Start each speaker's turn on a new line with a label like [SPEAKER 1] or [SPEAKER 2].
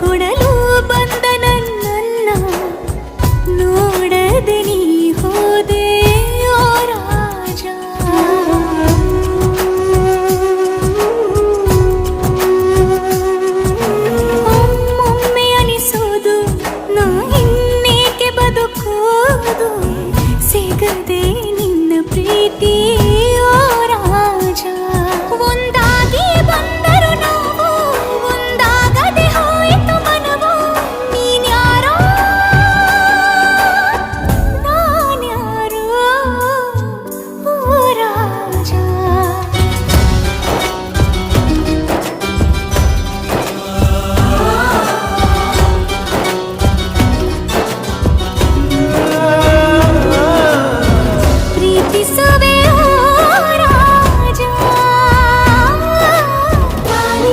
[SPEAKER 1] ಕೊಡಲು ಬಂದ ನೋಡದೆ ನೀ ಹೋದೆ ಅನಿಸೋದು ನಾ ಇನ್ನೇಕೆ ಬದುಕೋದು ಸಿಗದೆ sabe